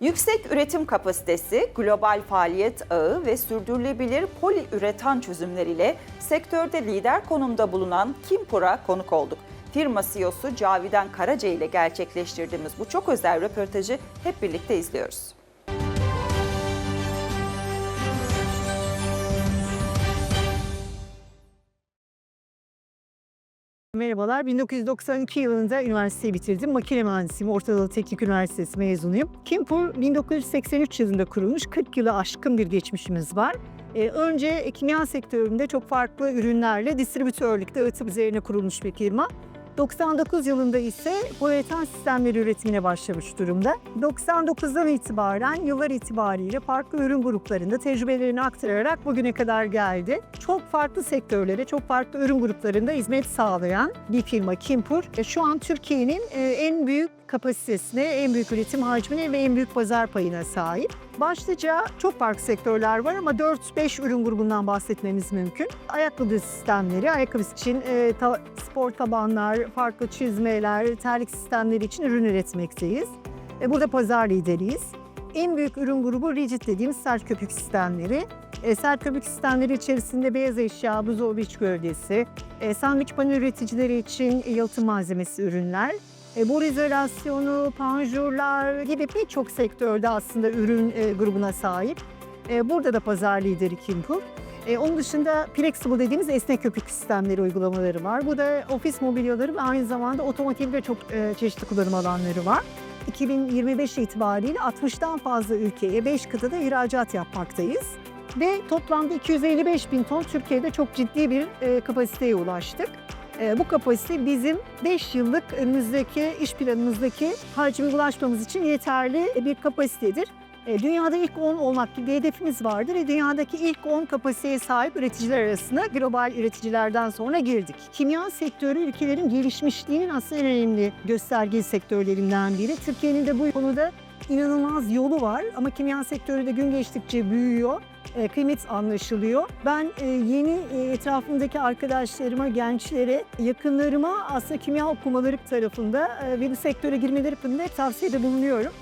Yüksek üretim kapasitesi, global faaliyet ağı ve sürdürülebilir poliüretan çözümleriyle sektörde lider konumda bulunan Kimpur'a konuk olduk. Firma CEO'su Cavidan Karaca ile gerçekleştirdiğimiz bu çok özel röportajı hep birlikte izliyoruz. Merhabalar, 1992 yılında üniversiteyi bitirdim. Makine mühendisiyim, Orta Doğu Teknik Üniversitesi mezunuyum. Kimpur 1983 yılında kurulmuş, 40 yılı aşkın bir geçmişimiz var. Ee, önce kimya sektöründe çok farklı ürünlerle distribütörlükte dağıtım üzerine kurulmuş bir firma. 99 yılında ise poliüretan sistemleri üretimine başlamış durumda. 99'dan itibaren yıllar itibariyle farklı ürün gruplarında tecrübelerini aktararak bugüne kadar geldi. Çok farklı sektörlere, çok farklı ürün gruplarında hizmet sağlayan bir firma Kimpur. E, Şu an Türkiye'nin e, en büyük kapasitesine, en büyük üretim hacmine ve en büyük pazar payına sahip. Başlıca çok farklı sektörler var ama 4-5 ürün grubundan bahsetmemiz mümkün. Ayakkabı sistemleri, ayakkabı için e, ta- spor tabanlar, farklı çizmeler, terlik sistemleri için ürün üretmekteyiz. E, burada pazar lideriyiz. En büyük ürün grubu rigid dediğimiz sert köpük sistemleri. E, sert köpük sistemleri içerisinde beyaz eşya, buzdolabı iç gövdesi, e, sandviç panel üreticileri için yalıtım malzemesi ürünler, e, bor izolasyonu, panjurlar gibi birçok sektörde aslında ürün e, grubuna sahip. E, burada da pazar lideri Kimpur. E, onun dışında flexible dediğimiz esnek köpük sistemleri uygulamaları var. Bu da ofis mobilyaları ve aynı zamanda otomotivde çok e, çeşitli kullanım alanları var. 2025 itibariyle 60'tan fazla ülkeye 5 kıtada ihracat yapmaktayız. Ve toplamda 255 bin ton Türkiye'de çok ciddi bir e, kapasiteye ulaştık. E, bu kapasite bizim 5 yıllık önümüzdeki iş planımızdaki hacme ulaşmamız için yeterli bir kapasitedir. E, Dünyada ilk 10 olmak gibi bir hedefimiz vardı ve dünyadaki ilk 10 kapasiteye sahip üreticiler arasına global üreticilerden sonra girdik. Kimya sektörü ülkelerin gelişmişliğinin aslında en önemli gösterge sektörlerinden biri. Türkiye'nin de bu konuda inanılmaz yolu var ama kimya sektörü de gün geçtikçe büyüyor. E, kıymet anlaşılıyor. Ben e, yeni etrafımdaki arkadaşlarıma, gençlere, yakınlarıma aslında kimya okumaları tarafında ve bu sektöre girmeleri hep tavsiyede bulunuyorum.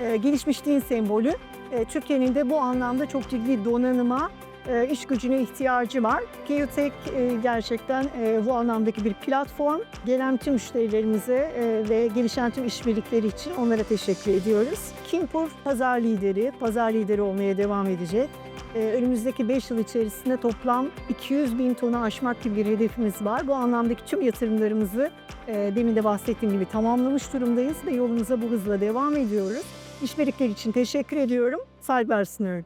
E, gelişmişliğin sembolü. E, Türkiye'nin de bu anlamda çok ciddi donanıma, e, iş gücüne ihtiyacı var. Geotek e, gerçekten e, bu anlamdaki bir platform. Gelen tüm müşterilerimize e, ve gelişen tüm işbirlikleri için onlara teşekkür ediyoruz. Kimpur pazar lideri, pazar lideri olmaya devam edecek. E, önümüzdeki 5 yıl içerisinde toplam 200 bin tonu aşmak gibi bir hedefimiz var. Bu anlamdaki tüm yatırımlarımızı e, demin de bahsettiğim gibi tamamlamış durumdayız ve yolumuza bu hızla devam ediyoruz. İşbirlikleri için teşekkür ediyorum. Saygılar sunuyorum.